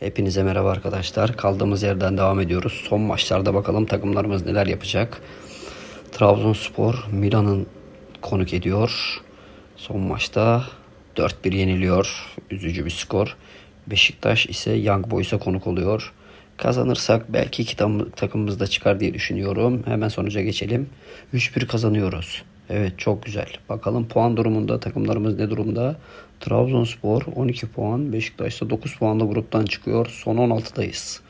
Hepinize merhaba arkadaşlar. Kaldığımız yerden devam ediyoruz. Son maçlarda bakalım takımlarımız neler yapacak. Trabzonspor Milan'ın konuk ediyor. Son maçta 4-1 yeniliyor. Üzücü bir skor. Beşiktaş ise Young Boys'a konuk oluyor. Kazanırsak belki iki takımımız da çıkar diye düşünüyorum. Hemen sonuca geçelim. 3-1 kazanıyoruz. Evet çok güzel. Bakalım puan durumunda takımlarımız ne durumda? Trabzonspor 12 puan, Beşiktaş ise 9 puanla gruptan çıkıyor. Son 16'dayız.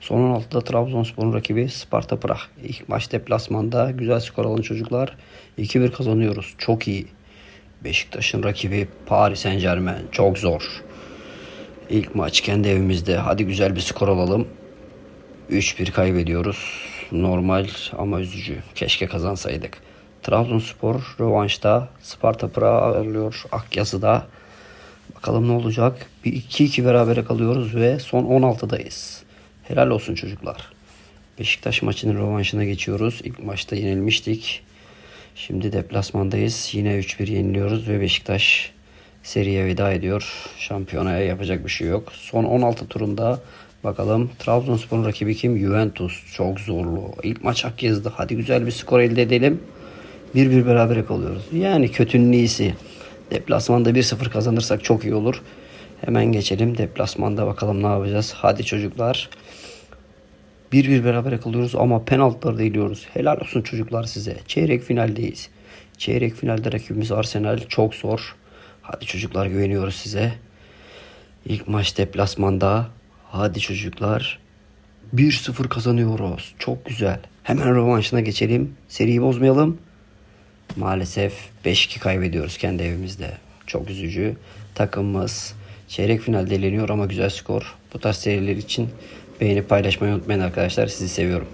Son 16'da Trabzonspor'un rakibi Sparta Prag. İlk maç deplasmanda güzel skor alan çocuklar 2-1 kazanıyoruz. Çok iyi. Beşiktaş'ın rakibi Paris Saint Germain. Çok zor. İlk maç kendi evimizde. Hadi güzel bir skor alalım. 3-1 kaybediyoruz. Normal ama üzücü. Keşke kazansaydık. Trabzonspor rövanşta Sparta Prag'ı ağırlıyor Akyazı'da. Bakalım ne olacak. Bir 2-2 berabere kalıyoruz ve son 16'dayız. Helal olsun çocuklar. Beşiktaş maçının rövanşına geçiyoruz. İlk maçta yenilmiştik. Şimdi deplasmandayız. Yine 3-1 yeniliyoruz ve Beşiktaş seriye veda ediyor. Şampiyonaya yapacak bir şey yok. Son 16 turunda bakalım Trabzonspor'un rakibi kim? Juventus. Çok zorlu. İlk maç Akyazı'da. Hadi güzel bir skor elde edelim. 1-1 berabere kalıyoruz. Yani kötünün iyisi. Deplasmanda 1-0 kazanırsak çok iyi olur. Hemen geçelim. Deplasmanda bakalım ne yapacağız. Hadi çocuklar. 1-1 berabere kalıyoruz ama penaltıları değiliyoruz. Helal olsun çocuklar size. Çeyrek finaldeyiz. Çeyrek finalde rakibimiz Arsenal. Çok zor. Hadi çocuklar güveniyoruz size. İlk maç deplasmanda. Hadi çocuklar. 1-0 kazanıyoruz. Çok güzel. Hemen rövanşına geçelim. Seriyi bozmayalım. Maalesef 5-2 kaybediyoruz kendi evimizde. Çok üzücü. Takımımız çeyrek finalde eleniyor ama güzel skor. Bu tarz seriler için beğenip paylaşmayı unutmayın arkadaşlar. Sizi seviyorum.